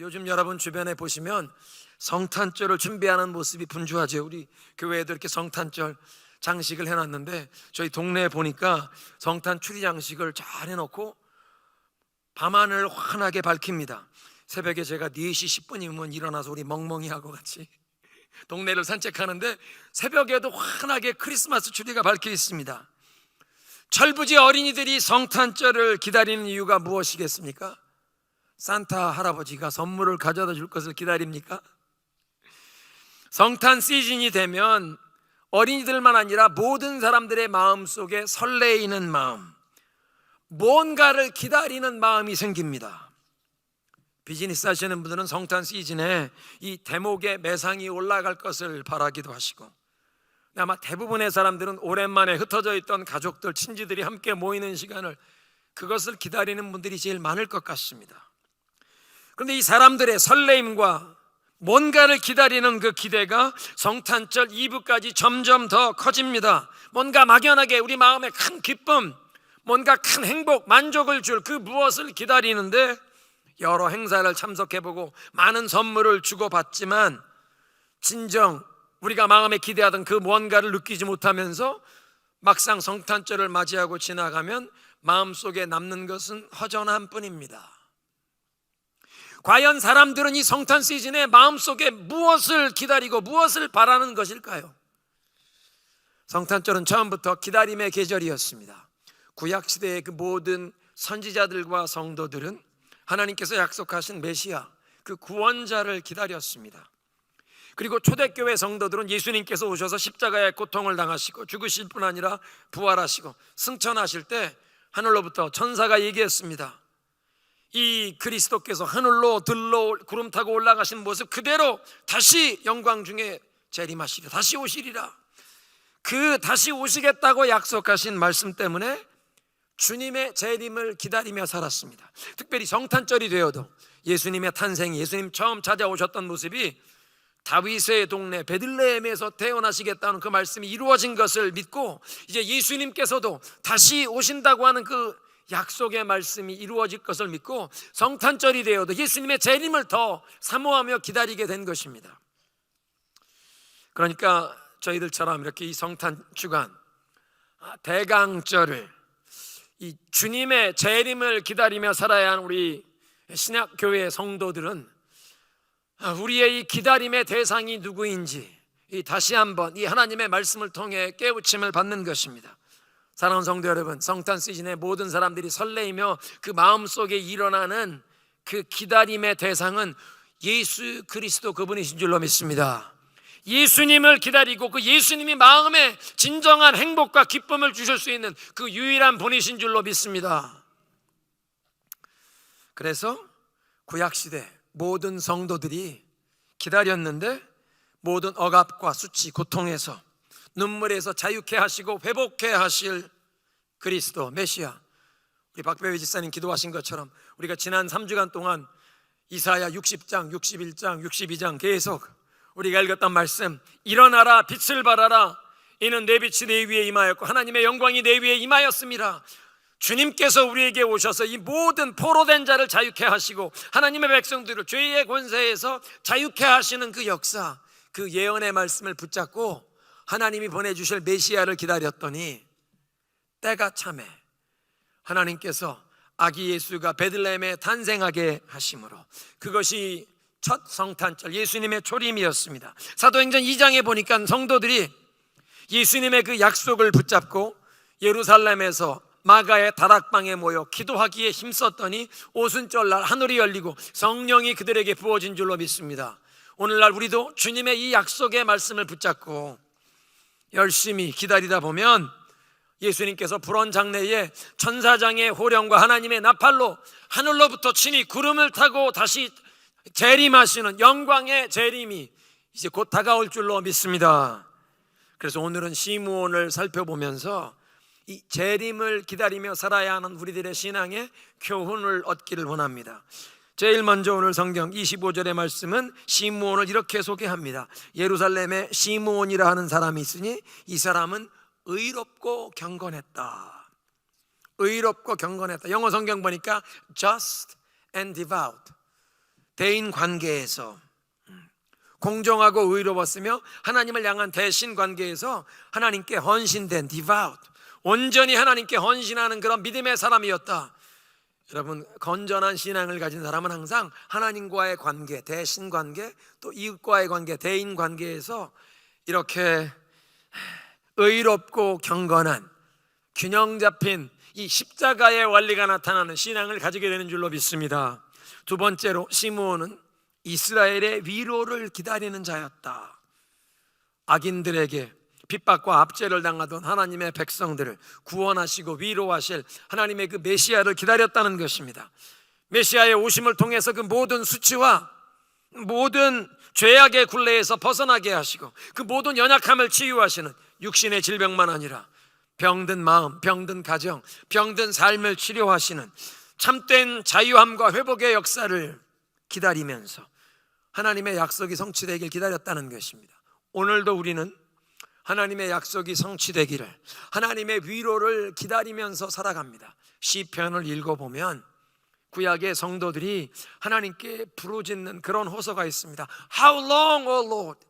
요즘 여러분 주변에 보시면 성탄절을 준비하는 모습이 분주하죠. 우리 교회에도 이렇게 성탄절 장식을 해놨는데 저희 동네에 보니까 성탄 추리 장식을 잘 해놓고 밤하늘 환하게 밝힙니다. 새벽에 제가 4시 10분이면 일어나서 우리 멍멍이하고 같이 동네를 산책하는데 새벽에도 환하게 크리스마스 추리가 밝혀 있습니다. 철부지 어린이들이 성탄절을 기다리는 이유가 무엇이겠습니까? 산타 할아버지가 선물을 가져다 줄 것을 기다립니까? 성탄 시즌이 되면 어린이들만 아니라 모든 사람들의 마음 속에 설레이는 마음, 뭔가를 기다리는 마음이 생깁니다. 비즈니스 하시는 분들은 성탄 시즌에 이 대목의 매상이 올라갈 것을 바라기도 하시고 아마 대부분의 사람들은 오랜만에 흩어져 있던 가족들, 친지들이 함께 모이는 시간을 그것을 기다리는 분들이 제일 많을 것 같습니다. 그런데 이 사람들의 설레임과 뭔가를 기다리는 그 기대가 성탄절 2부까지 점점 더 커집니다. 뭔가 막연하게 우리 마음에 큰 기쁨, 뭔가 큰 행복, 만족을 줄 그 무엇을 기다리는데 여러 행사를 참석해보고 많은 선물을 주고받지만 진정 우리가 마음에 기대하던 그 무언가를 느끼지 못하면서 막상 성탄절을 맞이하고 지나가면 마음속에 남는 것은 허전함 뿐입니다. 과연 사람들은 이 성탄 시즌에 마음속에 무엇을 기다리고 무엇을 바라는 것일까요? 성탄절은 처음부터 기다림의 계절이었습니다. 구약 시대의 그 모든 선지자들과 성도들은 하나님께서 약속하신 메시아 그 구원자를 기다렸습니다. 그리고 초대교회 성도들은 예수님께서 오셔서 십자가의 고통을 당하시고 죽으실 뿐 아니라 부활하시고 승천하실 때 하늘로부터 천사가 얘기했습니다. 이 그리스도께서 하늘로 들러 구름 타고 올라가신 모습 그대로 다시 영광 중에 재림하시리라. 다시 오시리라. 그 다시 오시겠다고 약속하신 말씀 때문에 주님의 재림을 기다리며 살았습니다. 특별히 성탄절이 되어도 예수님의 탄생, 예수님 처음 찾아오셨던 모습이 다윗의 동네 베들레헴에서 태어나시겠다는 그 말씀이 이루어진 것을 믿고 이제 예수님께서도 다시 오신다고 하는 그 약속의 말씀이 이루어질 것을 믿고 성탄절이 되어도 예수님의 재림을 더 사모하며 기다리게 된 것입니다. 그러니까 저희들처럼 이렇게 이 성탄 주간 아, 대강절을 이 주님의 재림을 기다리며 살아야 하는 우리 신약 교회 성도들은 아, 우리의 이 기다림의 대상이 누구인지 이 다시 한번 이 하나님의 말씀을 통해 깨우침을 받는 것입니다. 사랑하는 성도 여러분, 성탄 시즌에 모든 사람들이 설레이며 그 마음 속에 일어나는 그 기다림의 대상은 예수 그리스도 그분이신 줄로 믿습니다. 예수님을 기다리고 그 예수님이 마음에 진정한 행복과 기쁨을 주실 수 있는 그 유일한 분이신 줄로 믿습니다. 그래서 구약 시대 모든 성도들이 기다렸는데 모든 억압과 수치, 고통에서 눈물에서 자유케 하시고 회복케 하실 그리스도 메시아. 우리 박배회 지사님 기도하신 것처럼 우리가 지난 3주간 동안 이사야 60장, 61장, 62장 계속 우리가 읽었던 말씀 일어나라 빛을 발하라 이는 내 빛이 내 위에 임하였고 하나님의 영광이 내 위에 임하였습니다. 주님께서 우리에게 오셔서 이 모든 포로된 자를 자유케 하시고 하나님의 백성들을 죄의 권세에서 자유케 하시는 그 역사, 그 예언의 말씀을 붙잡고 하나님이 보내주실 메시아를 기다렸더니 때가 참에 하나님께서 아기 예수가 베들레헴에 탄생하게 하심으로 그것이 첫 성탄절 예수님의 초림이었습니다. 사도행전 2장에 보니까 성도들이 예수님의 그 약속을 붙잡고 예루살렘에서 마가의 다락방에 모여 기도하기에 힘썼더니 오순절 날 하늘이 열리고 성령이 그들에게 부어진 줄로 믿습니다. 오늘날 우리도 주님의 이 약속의 말씀을 붙잡고 열심히 기다리다 보면 예수님께서 불원 장래에 천사장의 호령과 하나님의 나팔로 하늘로부터 친히 구름을 타고 다시 재림하시는 영광의 재림이 이제 곧 다가올 줄로 믿습니다. 그래서 오늘은 시무원을 살펴보면서 이 재림을 기다리며 살아야 하는 우리들의 신앙의 교훈을 얻기를 원합니다. 제일 먼저 오늘 성경 25절의 말씀은 시므온을 이렇게 소개합니다. 예루살렘에 시므온이라 하는 사람이 있으니 이 사람은 의롭고 경건했다. 의롭고 경건했다. 영어 성경 보니까 just and devout. 대인 관계에서 음, 공정하고 의로웠으며 하나님을 향한 대신 관계에서 하나님께 헌신된 devout 온전히 하나님께 헌신하는 그런 믿음의 사람이었다. 여러분 건전한 신앙을 가진 사람은 항상 하나님과의 관계, 대신 관계, 또 이웃과의 관계, 대인 관계에서 이렇게 의롭고 경건한 균형 잡힌 이 십자가의 원리가 나타나는 신앙을 가지게 되는 줄로 믿습니다. 두 번째로 시므온은 이스라엘의 위로를 기다리는 자였다. 악인들에게 핍박과 압제를 당하던 하나님의 백성들을 구원하시고 위로하실 하나님의 그 메시아를 기다렸다는 것입니다. 메시아의 오심을 통해서 그 모든 수치와 모든 죄악의 굴레에서 벗어나게 하시고 그 모든 연약함을 치유하시는 육신의 질병만 아니라 병든 마음, 병든 가정, 병든 삶을 치료하시는 참된 자유함과 회복의 역사를 기다리면서 하나님의 약속이 성취되길 기다렸다는 것입니다. 오늘도 우리는 하나님의 약속이 성취되기를 하나님의 위로를 기다리면서 살아갑니다. 시편을 읽어보면 구약의 성도들이 하나님께 부르짖는 그런 호소가 있습니다. How long, O Lord?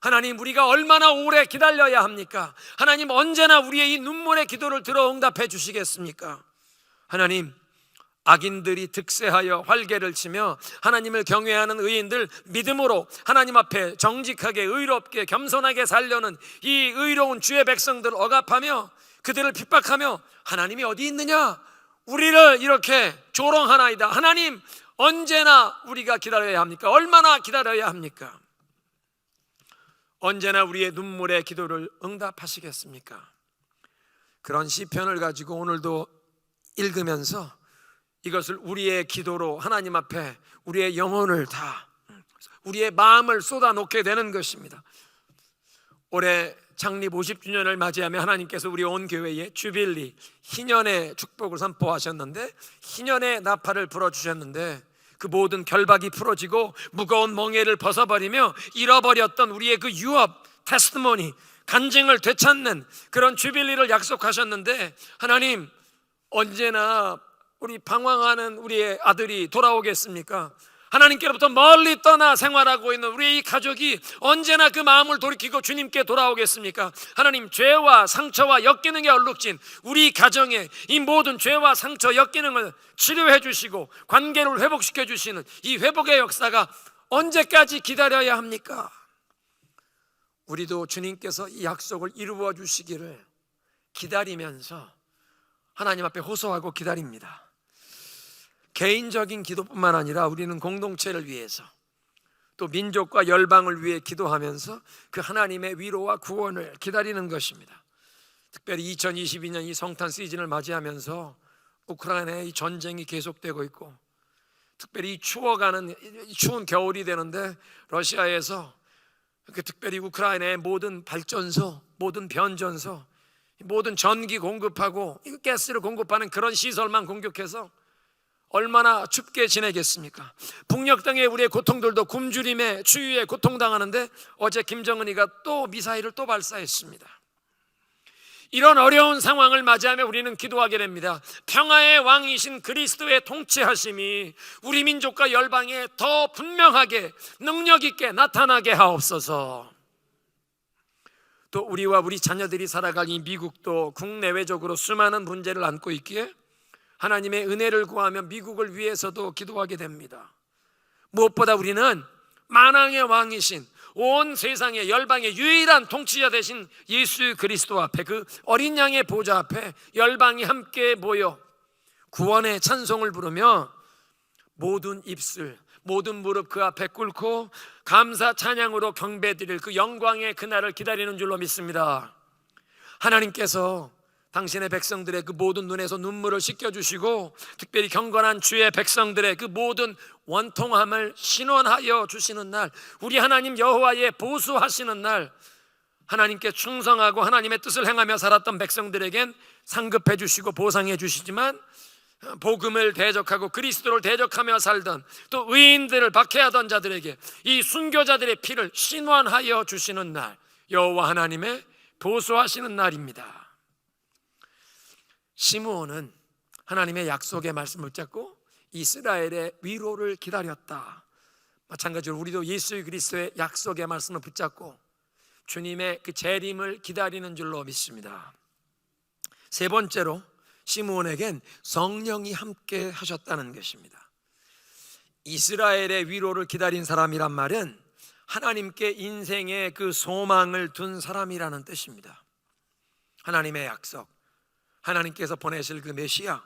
하나님 우리가 얼마나 오래 기다려야 합니까? 하나님 언제나 우리의 이 눈물의 기도를 들어 응답해 주시겠습니까? 하나님 악인들이 득세하여 활개를 치며 하나님을 경외하는 의인들 믿음으로 하나님 앞에 정직하게 의롭게 겸손하게 살려는 이 의로운 주의 백성들을 억압하며 그들을 핍박하며 하나님이 어디 있느냐? 우리를 이렇게 조롱하나이다. 하나님 언제나 우리가 기다려야 합니까? 얼마나 기다려야 합니까? 언제나 우리의 눈물의 기도를 응답하시겠습니까? 그런 시편을 가지고 오늘도 읽으면서 이것을 우리의 기도로 하나님 앞에 우리의 영혼을 다 우리의 마음을 쏟아 놓게 되는 것입니다. 올해 창립 50주년을 맞이하며 하나님께서 우리 온 교회에 주빌리 희년의 축복을 선포하셨는데 희년의 나팔을 불어 주셨는데 그 모든 결박이 풀어지고 무거운 멍에를 벗어버리며 잃어버렸던 우리의 그 유업 테스트모니 간증을 되찾는 그런 주빌리를 약속하셨는데 하나님 언제나 우리 방황하는 우리의 아들이 돌아오겠습니까? 하나님께로부터 멀리 떠나 생활하고 있는 우리 이 가족이 언제나 그 마음을 돌이키고 주님께 돌아오겠습니까? 하나님 죄와 상처와 게 얼룩진 우리 가정의 이 모든 죄와 상처 걸 치료해 주시고 관계를 회복시켜 주시는 이 회복의 역사가 언제까지 기다려야 합니까? 우리도 주님께서 이 약속을 이루어 주시기를 기다리면서 하나님 앞에 호소하고 기다립니다. 개인적인 기도뿐만 아니라 우리는 공동체를 위해서 또 민족과 열방을 위해 기도하면서 그 하나님의 위로와 구원을 기다리는 것입니다. 특별히 2022년 이 성탄 시즌을 맞이하면서 우크라이나의 이 전쟁이 계속되고 있고 특별히 이 추워가는 이 추운 겨울이 되는데 러시아에서 그 특별히 우크라이나의 모든 발전소, 모든 변전소, 모든 전기 공급하고 이 가스를 공급하는 그런 시설만 공격해서 얼마나 춥게 지내겠습니까? 북녘 땅에 우리의 고통들도 굶주림에 추위에 고통당하는데 어제 김정은이가 또 미사일을 또 발사했습니다. 이런 어려운 상황을 맞이하며 우리는 기도하게 됩니다. 평화의 왕이신 그리스도의 통치하심이 우리 민족과 열방에 더 분명하게 능력 있게 나타나게 하옵소서. 또 우리와 우리 자녀들이 살아갈 이 미국도 국내외적으로 수많은 문제를 안고 있기에 하나님의 은혜를 구하며 미국을 위해서도 기도하게 됩니다. 무엇보다 우리는 만왕의 왕이신 온 세상의 열방의 유일한 통치자 되신 예수 그리스도 앞에 그 어린 양의 보좌 앞에 열방이 함께 모여 구원의 찬송을 부르며 모든 입술 모든 무릎 그 앞에 꿇고 감사 찬양으로 경배드릴 그 영광의 그날을 기다리는 줄로 믿습니다. 하나님께서 당신의 백성들의 그 모든 눈에서 눈물을 씻겨주시고 특별히 경건한 주의 백성들의 그 모든 원통함을 신원하여 주시는 날 우리 하나님 여호와의 보수하시는 날 하나님께 충성하고 하나님의 뜻을 행하며 살았던 백성들에겐 상급해 주시고 보상해 주시지만 복음을 대적하고 그리스도를 대적하며 살던 또 의인들을 박해하던 자들에게 이 순교자들의 피를 신원하여 주시는 날 여호와 하나님의 보수하시는 날입니다. 시므온은 하나님의 약속의 말씀을 붙잡고 이스라엘의 위로를 기다렸다. 마찬가지로 우리도 예수 그리스도의 약속의 말씀을 붙잡고 주님의 그 재림을 기다리는 줄로 믿습니다. 세 번째로 시므온에겐 성령이 함께 하셨다는 것입니다. 이스라엘의 위로를 기다린 사람이란 말은 하나님께 인생의 그 소망을 둔 사람이라는 뜻입니다. 하나님의 약속, 하나님께서 보내실 그 메시아,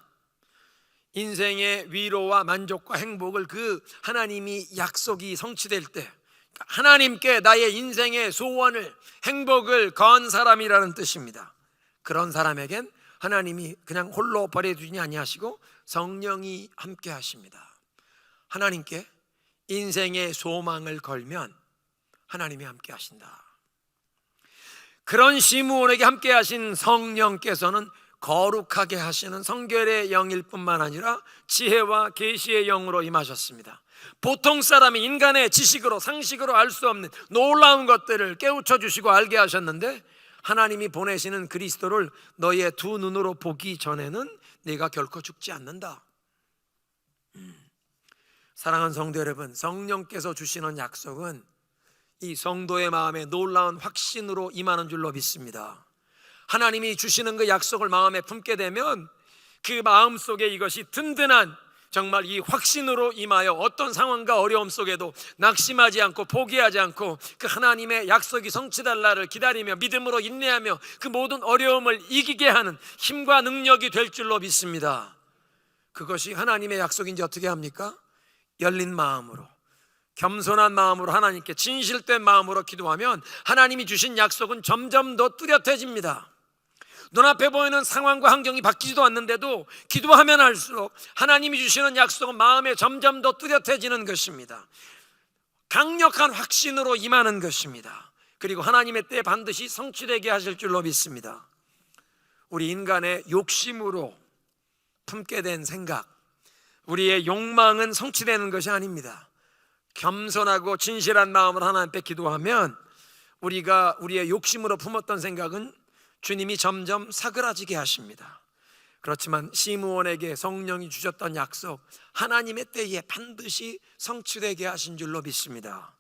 인생의 위로와 만족과 행복을 그 하나님이 약속이 성취될 때 하나님께 나의 인생의 소원을 행복을 건 사람이라는 뜻입니다. 그런 사람에겐 하나님이 그냥 홀로 버려두지 아니하시고 성령이 함께 하십니다. 하나님께 인생의 소망을 걸면 하나님이 함께 하신다. 그런 시므온에게 함께 하신 성령께서는 거룩하게 하시는 성결의 영일 뿐만 아니라 지혜와 계시의 영으로 임하셨습니다. 보통 사람이 인간의 지식으로 상식으로 알 수 없는 놀라운 것들을 깨우쳐 주시고 알게 하셨는데 하나님이 보내시는 그리스도를 너의 두 눈으로 보기 전에는 네가 결코 죽지 않는다. 음. 사랑하는 성도 여러분, 성령께서 주시는 약속은 이 성도의 마음에 놀라운 확신으로 임하는 줄로 믿습니다. 하나님이 주시는 그 약속을 마음에 품게 되면 그 마음 속에 이것이 든든한 정말 이 확신으로 임하여 어떤 상황과 어려움 속에도 낙심하지 않고 포기하지 않고 그 하나님의 약속이 날을 기다리며 믿음으로 인내하며 그 모든 어려움을 이기게 하는 힘과 능력이 될 줄로 믿습니다. 그것이 하나님의 약속인지 어떻게 합니까? 열린 마음으로 겸손한 마음으로 하나님께 진실된 마음으로 기도하면 하나님이 주신 약속은 점점 더 뚜렷해집니다. 눈앞에 보이는 상황과 환경이 바뀌지도 않는데도 기도하면 할수록 하나님이 주시는 약속은 마음에 점점 더 뚜렷해지는 것입니다. 강력한 확신으로 임하는 것입니다. 그리고 하나님의 때 반드시 성취되게 하실 줄로 믿습니다. 우리 인간의 욕심으로 품게 된 생각, 우리의 욕망은 성취되는 것이 아닙니다. 겸손하고 진실한 마음으로 하나님께 기도하면 우리가 우리의 욕심으로 품었던 생각은 주님이 점점 사그라지게 하십니다. 그렇지만 시므온에게 성령이 주셨던 약속 하나님의 때에 반드시 성취되게 하신 줄로 믿습니다.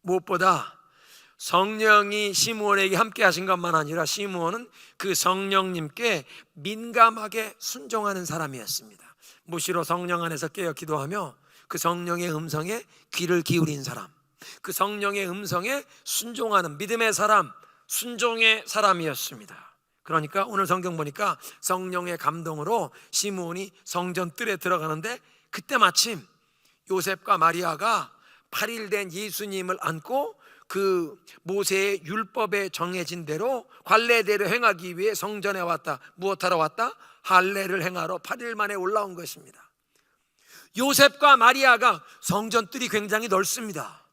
무엇보다 성령이 시므온에게 함께 하신 것만 아니라 시므온은 그 성령님께 민감하게 순종하는 사람이었습니다. 무시로 성령 안에서 깨어 기도하며 그 성령의 음성에 귀를 기울인 사람, 그 성령의 음성에 순종하는 믿음의 사람, 순종의 사람이었습니다. 그러니까 오늘 성경 보니까 성령의 감동으로 시므온이 성전 뜰에 들어가는데 그때 마침 요셉과 마리아가 8일 된 예수님을 안고 그 모세의 율법에 정해진 대로 관례대로 행하기 위해 성전에 왔다. 무엇하러 왔다? 할례를 행하러 8일 만에 올라온 것입니다. 요셉과 마리아가 성전 뜰이 굉장히 넓습니다.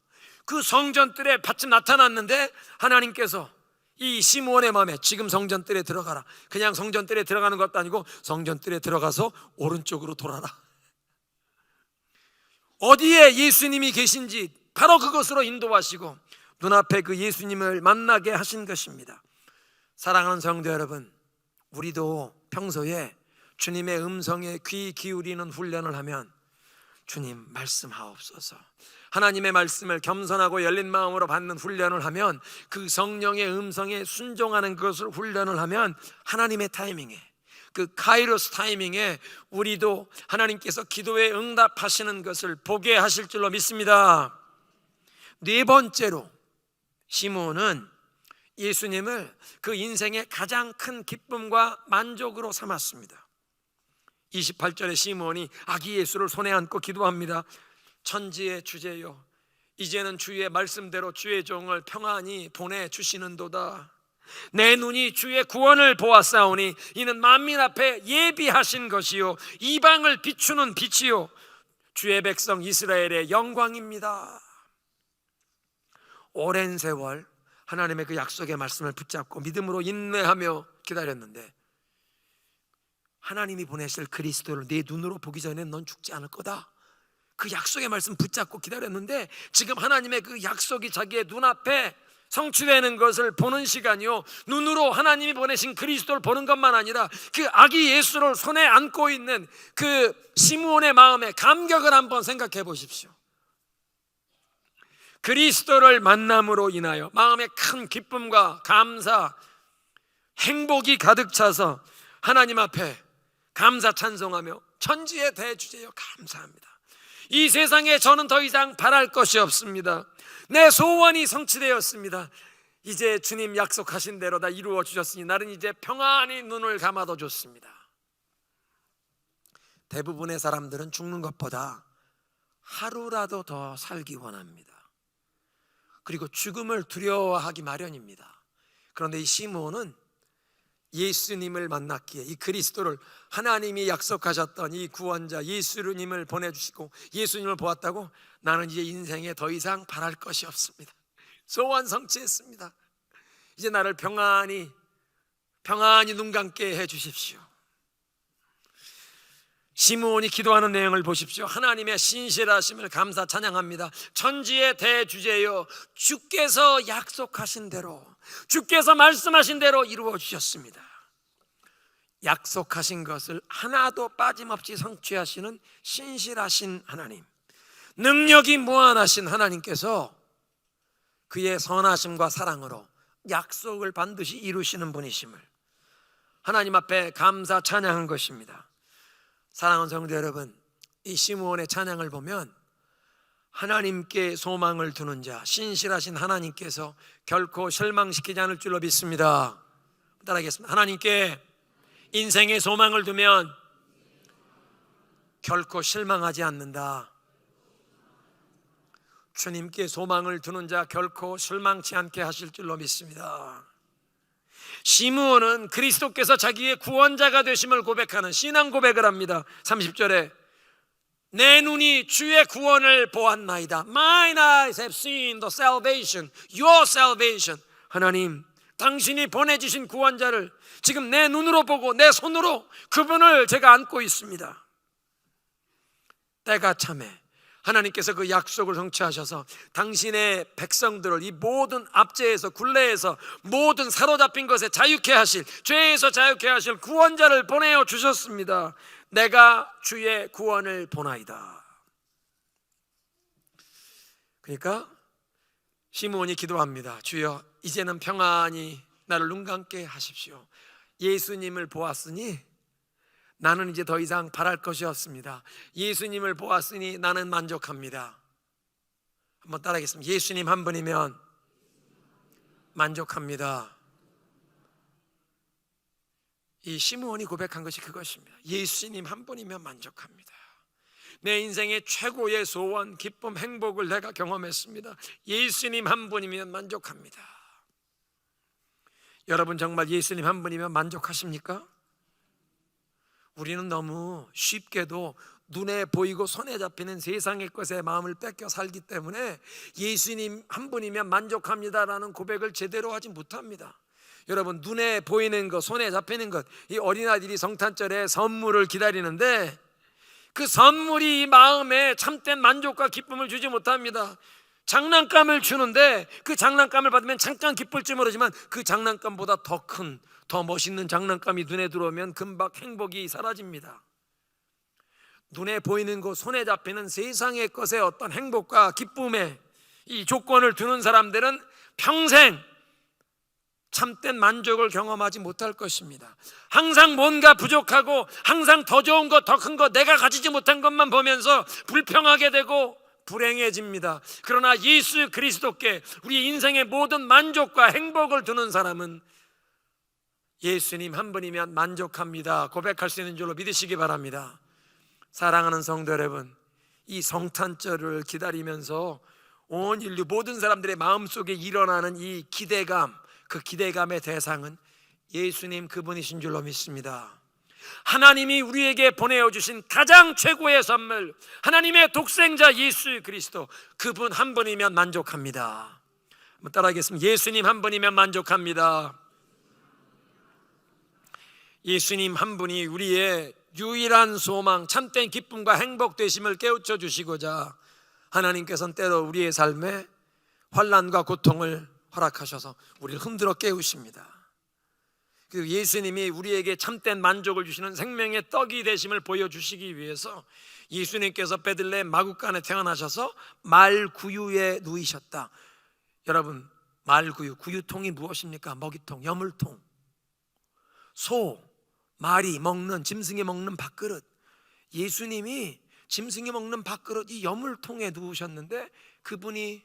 그 성전 뜰에 마침 나타났는데 하나님께서 이 시므온의 마음에 지금 성전 뜰에 들어가라. 그냥 성전 뜰에 들어가는 것도 아니고 성전 뜰에 들어가서 오른쪽으로 돌아라. 어디에 예수님이 계신지 바로 그것으로 인도하시고 눈앞에 그 예수님을 만나게 하신 것입니다. 사랑하는 성도 여러분, 우리도 평소에 주님의 음성에 귀 기울이는 훈련을 하면 주님 말씀하옵소서. 하나님의 말씀을 겸손하고 열린 마음으로 받는 훈련을 하면 그 성령의 음성에 순종하는 것을 훈련을 하면 하나님의 타이밍에 그 카이로스 타이밍에 우리도 하나님께서 기도에 응답하시는 것을 보게 하실 줄로 믿습니다. 네 번째로 시몬은 예수님을 그 인생의 가장 큰 기쁨과 만족으로 삼았습니다. 28절에 시몬이 아기 예수를 손에 안고 기도합니다. 천지의 주제요 이제는 주의 말씀대로 주의 종을 평안히 보내 주시는도다. 내 눈이 주의 구원을 보았사오니 이는 만민 앞에 예비하신 것이요 이방을 비추는 빛이요 주의 백성 이스라엘의 영광입니다. 오랜 세월 하나님의 그 약속의 말씀을 붙잡고 믿음으로 인내하며 기다렸는데 하나님이 보내실 그리스도를 내 눈으로 보기 전에 넌 죽지 않을 거다. 그 약속의 말씀 붙잡고 기다렸는데 지금 하나님의 그 약속이 자기의 눈앞에 성취되는 것을 보는 시간이요. 눈으로 하나님이 보내신 그리스도를 보는 것만 아니라 그 아기 예수를 손에 안고 있는 그 시므온의 마음에 감격을 한번 생각해 보십시오. 그리스도를 만남으로 인하여 마음에 큰 기쁨과 감사, 행복이 가득 차서 하나님 앞에 감사 찬송하며 천지의 대주제여 감사합니다. 이 세상에 저는 더 이상 바랄 것이 없습니다. 내 소원이 성취되었습니다. 이제 주님 약속하신 대로 다 이루어 주셨으니 나는 이제 평안히 눈을 감아도 좋습니다. 대부분의 사람들은 죽는 것보다 하루라도 더 살기 원합니다. 그리고 죽음을 두려워하기 마련입니다. 그런데 이 시므온은 예수님을 만났기에 이 그리스도를 하나님이 약속하셨던 이 구원자 예수님을 보내주시고 예수님을 보았다고 나는 이제 인생에 더 이상 바랄 것이 없습니다. 소원 성취했습니다. 이제 나를 평안히 평안히 눈 감게 해 주십시오. 시므온이 기도하는 내용을 보십시오. 하나님의 신실하심을 감사 찬양합니다. 천지의 대주제여 주께서 약속하신 대로 주께서 말씀하신 대로 이루어 주셨습니다. 약속하신 것을 하나도 빠짐없이 성취하시는 신실하신 하나님. 능력이 무한하신 하나님께서 그의 선하심과 사랑으로 약속을 반드시 이루시는 분이심을 하나님 앞에 감사 찬양한 것입니다. 사랑하는 성도 여러분, 이 시므온의 찬양을 보면 하나님께 소망을 두는 자, 신실하신 하나님께서 결코 실망시키지 않을 줄로 믿습니다. 따라하겠습니다. 하나님께 인생의 소망을 두면 결코 실망하지 않는다. 주님께 소망을 두는 자 결코 실망치 않게 하실 줄로 믿습니다. 시므온은 그리스도께서 자기의 구원자가 되심을 고백하는 신앙 고백을 합니다. 30절에 내 눈이 주의 구원을 보았나이다. Mine eyes have seen the salvation, your salvation. 하나님, 당신이 보내주신 구원자를 지금 내 눈으로 보고 내 손으로 그분을 제가 안고 있습니다. 때가 참해 하나님께서 그 약속을 성취하셔서 당신의 백성들을 이 모든 압제에서 굴레에서 모든 사로잡힌 것에 자유케 하실 죄에서 자유케 하실 구원자를 보내어 주셨습니다. 내가 주의 구원을 보나이다. 그러니까 시므온이 기도합니다. 주여 이제는 평안히 나를 눈 감게 하십시오. 예수님을 보았으니 나는 이제 더 이상 바랄 것이 없습니다. 예수님을 보았으니 나는 만족합니다. 한번 따라하겠습니다. 예수님 한 분이면 만족합니다. 이 시므온이 고백한 것이 그것입니다. 예수님 한 분이면 만족합니다. 내 인생의 최고의 소원, 기쁨, 행복을 내가 경험했습니다. 예수님 한 분이면 만족합니다. 여러분 정말 예수님 한 분이면 만족하십니까? 우리는 너무 쉽게도 눈에 보이고 손에 잡히는 세상의 것에 마음을 뺏겨 살기 때문에 예수님 한 분이면 만족합니다라는 고백을 제대로 하지 못합니다. 여러분 눈에 보이는 것, 손에 잡히는 것, 이 어린아이들이 성탄절에 선물을 기다리는데 그 선물이 이 마음에 참된 만족과 기쁨을 주지 못합니다. 장난감을 주는데 그 장난감을 받으면 잠깐 기쁠지 모르지만 그 장난감보다 더 큰, 더 멋있는 장난감이 눈에 들어오면 금방 행복이 사라집니다. 눈에 보이는 것, 손에 잡히는 세상의 것에 어떤 행복과 기쁨의 이 조건을 두는 사람들은 평생 참된 만족을 경험하지 못할 것입니다. 항상 뭔가 부족하고 항상 더 좋은 것, 더 큰 것, 내가 가지지 못한 것만 보면서 불평하게 되고 불행해집니다. 그러나 예수 그리스도께 우리 인생의 모든 만족과 행복을 두는 사람은 예수님 한 분이면 만족합니다. 고백할 수 있는 줄로 믿으시기 바랍니다. 사랑하는 성도 여러분, 이 성탄절을 기다리면서 온 인류 모든 사람들의 마음속에 일어나는 이 기대감, 그 기대감의 대상은 예수님 그분이신 줄로 믿습니다. 하나님이 우리에게 보내어 주신 가장 최고의 선물, 하나님의 독생자 예수 그리스도 그분 한 분이면 만족합니다. 따라하겠습니다. 예수님 한 분이면 만족합니다. 예수님 한 분이 우리의 유일한 소망, 참된 기쁨과 행복 되심을 깨우쳐 주시고자 하나님께서는 때로 우리의 삶에 환란과 고통을 허락하셔서 우리를 흔들어 깨우십니다. 그 예수님이 우리에게 참된 만족을 주시는 생명의 떡이 되심을 보여주시기 위해서 예수님께서 베들레 마국간에 태어나셔서 말구유에 누이셨다. 여러분 말구유 구유통이 무엇입니까? 먹이통, 여물통. 소, 말이 먹는 짐승이 먹는 밥그릇. 예수님이 짐승이 먹는 밥그릇 이 여물통에 누우셨는데 그분이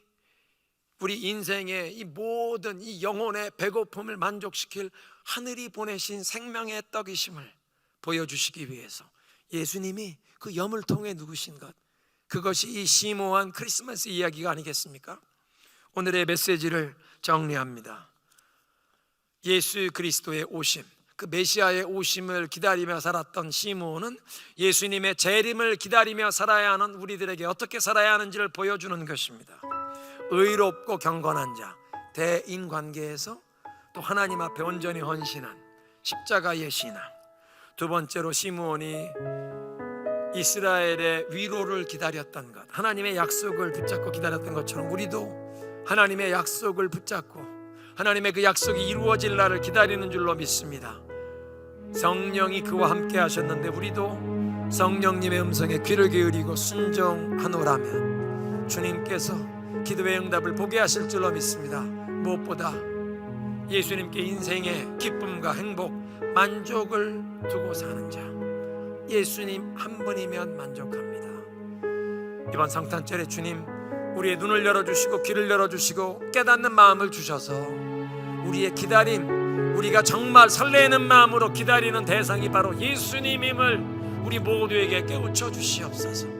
우리 인생의 이 모든 이 영혼의 배고픔을 만족시킬 하늘이 보내신 생명의 떡이심을 보여주시기 위해서 예수님이 그 여물통에 누우신 것 그것이 이 심오한 크리스마스 이야기가 아니겠습니까? 오늘의 메시지를 정리합니다. 예수 그리스도의 오심, 그 메시아의 오심을 기다리며 살았던 시므온은 예수님의 재림을 기다리며 살아야 하는 우리들에게 어떻게 살아야 하는지를 보여주는 것입니다. 의롭고 경건한 자, 대인 관계에서 또 하나님 앞에 온전히 헌신한 십자가의 신앙. 두 번째로 시므온이 이스라엘의 위로를 기다렸던 것, 하나님의 약속을 붙잡고 기다렸던 것처럼 우리도 하나님의 약속을 붙잡고 하나님의 그 약속이 이루어질 날을 기다리는 줄로 믿습니다. 성령이 그와 함께 하셨는데 우리도 성령님의 음성에 귀를 기울이고 순종하노라면 주님께서 기도의 응답을 보게 하실 줄로 믿습니다. 무엇보다 예수님께 인생의 기쁨과 행복, 만족을 두고 사는 자. 예수님 한 분이면 만족합니다. 이번 성탄절에 주님 우리의 눈을 열어주시고 귀를 열어주시고 깨닫는 마음을 주셔서 우리의 기다림, 우리가 정말 설레는 마음으로 기다리는 대상이 바로 예수님임을 우리 모두에게 깨우쳐 주시옵소서.